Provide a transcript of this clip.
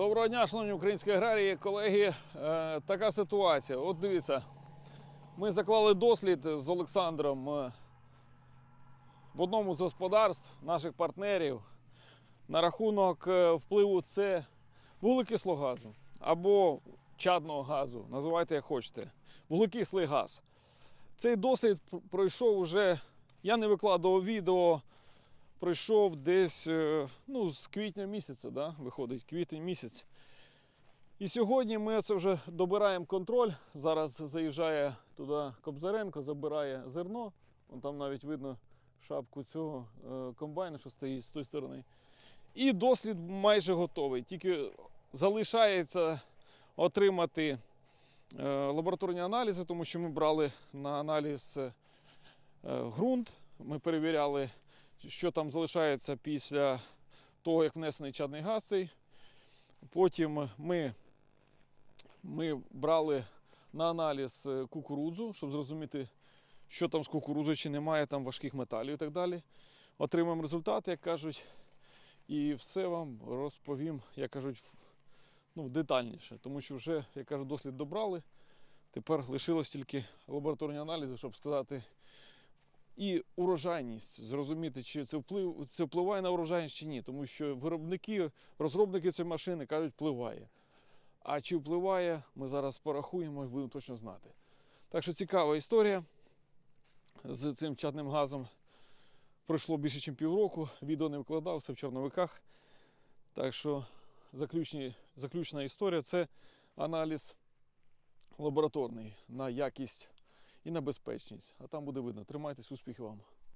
Доброго дня, шановні українські аграрії, колеги. Е, така ситуація. От дивіться, ми заклали дослід з Олександром е, в одному з господарств наших партнерів на рахунок е, впливу це вуглекислого газу або чадного газу, називайте як хочете. Вуглекислий газ. Цей дослід пройшов уже, я не викладував відео, пройшов десь е, ну, з квітня місяця, да? виходить, квітень місяць. І сьогодні ми це вже добираємо контроль. Зараз заїжджає туди Кобзаренко, забирає зерно. Вон там навіть видно шапку цього е, комбайна, що стоїть з тої сторони. І дослід майже готовий. Тільки залишається отримати е, лабораторні аналізи, тому що ми брали на аналіз ґрунт. Ми перевіряли, що там залишається після того, як внесений чадний газ. Потім ми, ми брали на аналіз е, кукурудзу, щоб зрозуміти, що там з кукурудзою, чи немає там важких металів і так далі. Отримаємо результати, як кажуть, і все вам розповім, як кажуть, ну, детальніше. Тому що вже, як кажуть, дослід добрали. Тепер лишилось тільки лабораторні аналізи, щоб сказати, і урожайність, зрозуміти, чи це вплив це впливає на урожайність чи ні. Тому що виробники, розробники цієї машини кажуть, впливає. А чи впливає, ми зараз порахуємо і будемо точно знати. Так що цікава історія з цим чадним газом. Пройшло більше, ніж півроку. Відео не викладав, все в чорновиках. Так що заключні, заключна історія це аналіз лабораторний на якість і на безпечність. А там буде видно. Тримайтесь, успіхів вам.